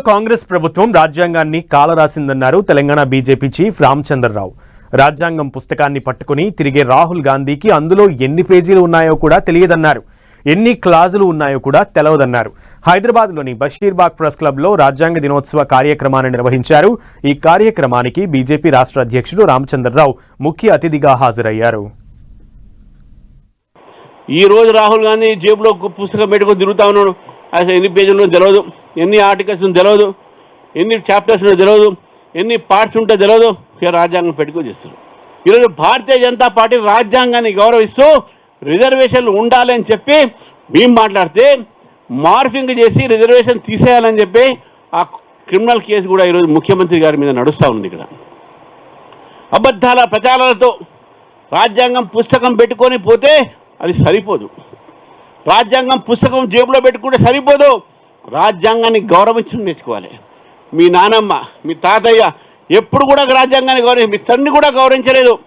కాంగ్రెస్ ప్రభుత్వం రాజ్యాంగాన్ని కాలరాసిందన్నారు తెలంగాణ బీజేపీ చీఫ్ రామచంద్రరావు. రాజ్యాంగం పుస్తకాన్ని పట్టుకుని తిరిగే రాహుల్ గాంధీకి అందులో ఎన్ని పేజీలు ఉన్నాయో కూడా తెలియదన్నారు. ఎన్ని క్లాజులు ఉన్నాయో కూడా తెలవదన్నారు. హైదరాబాద్లోని బషీర్బాగ్ ప్రెస్ క్లబ్లో రాజ్యాంగ దినోత్సవ కార్యక్రమాన్ని నిర్వహించారు. ఈ కార్యక్రమానికి బీజేపీ రాష్ట్ర అధ్యక్షుడు రామచంద్రరావు ముఖ్య అతిథిగా హాజరయ్యారు. ఈ రోజు రాహుల్ గాంధీ జేబులో పుస్తకం పెట్టుకుని తిరుగుతా ఉన్నాడు. అసలు ఎన్ని పేజీలు తెలియదు ఎన్ని ఆర్టికల్స్ తెలియదు ఎన్ని చాప్టర్స్ తెలియదు ఎన్ని పార్ట్స్ ఉంటే తెలియదు రాజ్యాంగం పెట్టుకొని చేస్తారు. ఈరోజు భారతీయ జనతా పార్టీ రాజ్యాంగాన్ని గౌరవిస్తూ రిజర్వేషన్లు ఉండాలి అని చెప్పి మేము మాట్లాడితే మార్ఫింగ్ చేసి రిజర్వేషన్ తీసేయాలని చెప్పి ఆ క్రిమినల్ కేసు కూడా ఈరోజు ముఖ్యమంత్రి గారి మీద నడుస్తూ ఉంది ఇక్కడ. అబద్ధాల ప్రచారాలతో రాజ్యాంగం పుస్తకం పెట్టుకొని పోతే అది సరిపోదు. రాజ్యాంగం పుస్తకం జేబులో పెట్టుకుంటే సరిపోదు. రాజ్యాంగాన్ని గౌరవించడం నేర్చుకోవాలి. మీ నానమ్మ మీ తాతయ్య ఎప్పుడు కూడా రాజ్యాంగాన్ని గౌరవించి మీ తండ్రి కూడా గౌరవించలేదు.